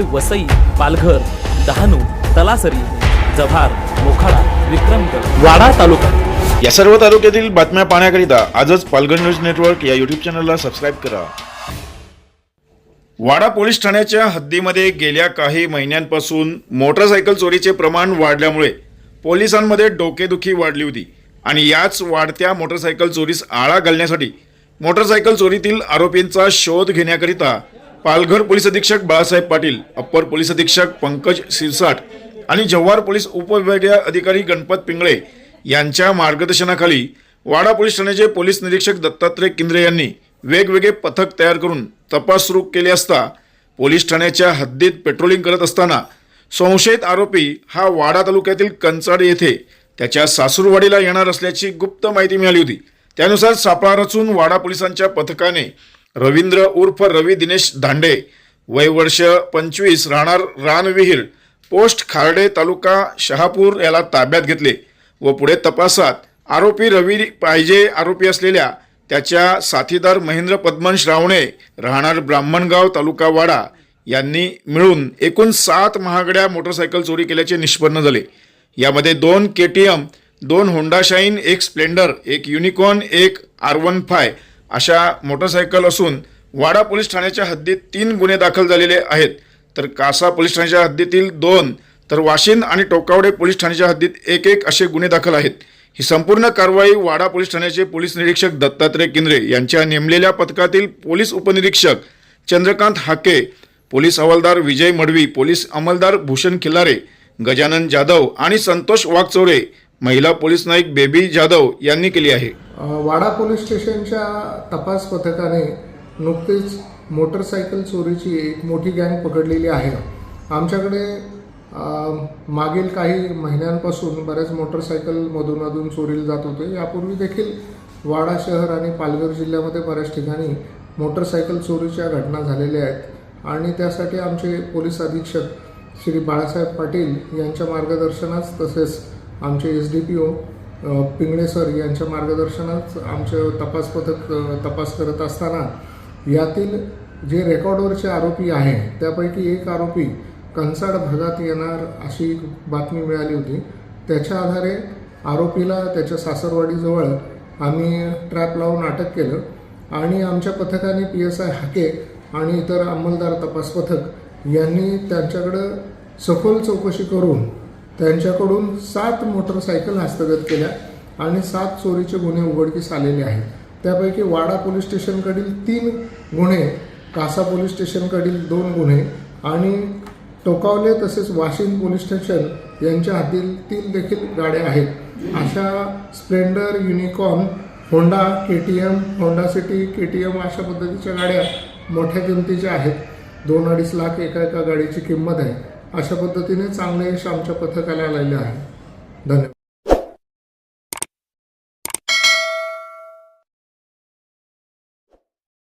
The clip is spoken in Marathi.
हे वसई पालघर डहाणू तलासरी जव्हार मोखाडा विक्रमगड वाडा तालुका. या सर्व तालुक्यातील बातम्या पाहण्याकरिता आजच पालघर न्यूज नेटवर्क या युट्यूब चॅनलला सबस्क्राईब करा. वाडा पोलीस ठाण्याच्या हद्दीमध्ये गेल्या काही महिन्यांपासून मोटरसायकल चोरीचे प्रमाण वाढल्यामुळे पोलिसांमध्ये डोकेदुखी वाढली होती आणि याच वाढत्या मोटरसायकल चोरीस आळा घालण्यासाठी मोटरसायकल चोरीतील आरोपींचा शोध घेण्याकरिता पालघर पोलीस अधीक्षक बाळासाहेब पाटील अप्पर पोलीस अधीक्षक पंकज सिरसाट आणि जव्हार पोलीस उपविभागीय अधिकारी गणपत पिंगळे यांच्या मार्गदर्शनाखाली वाडा पोलीस ठाण्याचे पोलीस निरीक्षक दत्तात्रय किंद्रे यांनी वेगवेगळे पथक तयार करून तपास सुरू केले असता पोलीस ठाण्याच्या हद्दीत पेट्रोलिंग करत असताना संशयित आरोपी हा वाडा तालुक्यातील कंचाड येथे त्याच्या सासूरवाडीला येणार असल्याची गुप्त माहिती मिळाली होती. त्यानुसार सापळा रचून वाडा पोलिसांच्या पथकाने रवींद्र उर्फ रवी दिनेश दांडे. वय वर्ष पंचवीस राहणार रानविहीर. पोस्ट खार्डे तालुका शहापूर याला ताब्यात घेतले व पुढे तपासात. आरोपी रवी पाहिजे आरोपी असलेल्या त्याच्या साथीदार महेंद्र पद्मंश रावणे राहणार ब्राह्मणगाव तालुका वाडा यांनी मिळून एकूण सात महागड्या मोटरसायकल चोरी केल्याचे निष्पन्न झाले. यामध्ये दोन के टी एम दोन होंडा शाईन एक स्प्लेंडर एक युनिकॉर्न एक आर वन फाय अशा मोटरसायकल असून वाडा पोलीस ठाण्याच्या हद्दीत तीन गुन्हे दाखल झालेले आहेत. तर कासा पोलीस ठाण्याच्या हद्दीतील दोन तर वाशिंद आणि टोकावडे पोलीस ठाण्याच्या हद्दीत एक एक असे गुन्हे दाखल आहेत. ही संपूर्ण कारवाई वाडा पोलीस ठाण्याचे पोलीस निरीक्षक दत्तात्रय किंद्रे यांच्या नेमलेल्या पथकातील पोलीस उपनिरीक्षक चंद्रकांत हाके पोलीस हवालदार विजय मडवी पोलीस अंमलदार भूषण खिल्लारे गजानन जाधव आणि संतोष वाघचौरे महिला पोलीस नाईक बेबी जाधव यांनी केली आहे. वाडा पोलीस स्टेशनच्या तपास पथकाने नुकतीच मोटरसायकल चोरीची एक मोठी गँग पकडलेली आहे. आमच्याकडे मागील काही महिन्यांपासून बऱ्याच मोटरसायकल मधून मधून चोरीला जात होते. यापूर्वी देखील वाडा शहर आणि पालघर जिल्ह्यामध्ये बऱ्याच ठिकाणी मोटरसायकल चोरीच्या घटना झालेल्या आहेत. आणि त्यासाठी आमचे पोलीस अधीक्षक श्री बाळासाहेब पाटील यांच्या मार्गदर्शनास तसेच आमचे S D P O Pingale sir यांच्या मार्गदर्शनात आमचं तपास पथक तपास करत असताना यातील जे रेकॉर्डवरचे आरोपी आहे त्यापैकी एक आरोपी कंसाड भागात येणार अशी बातमी मिळाली होती. त्याच्या आधारे आरोपीला त्याच्या सासरवाडीजवळ आम्ही ट्रॅप लावून अटक केलं आणि आमच्या पथकाने पी एस आय हाके आणि इतर अंमलदार तपास पथक यांनी त्यांच्याकडं सखोल चौकशी करून त्यांच्याकडून सात मोटरसायकल हस्तगत केल्या आणि सात चोरीचे गुन्हे उघडकीस आलेले आहेत. त्यापैकी वाडा पोलीस स्टेशनकडील तीन गुन्हे कासा पोलीस स्टेशनकडील दोन गुन्हे आणि टोकावले तसेच वाशिम पोलीस स्टेशन यांच्या हद्दीतील देखील गाड्या आहेत. अशा Splendor Unicorn Honda K T M Honda City K T M अशा पद्धतीच्या गाड्या मोठ्या किमतीच्या आहेत. दोन अडीच लाख एका एका गाडीची किंमत आहे. अशा पद्धतीने चांगले यश आमच्या पथकाला आलेले आहे. धन्यवाद.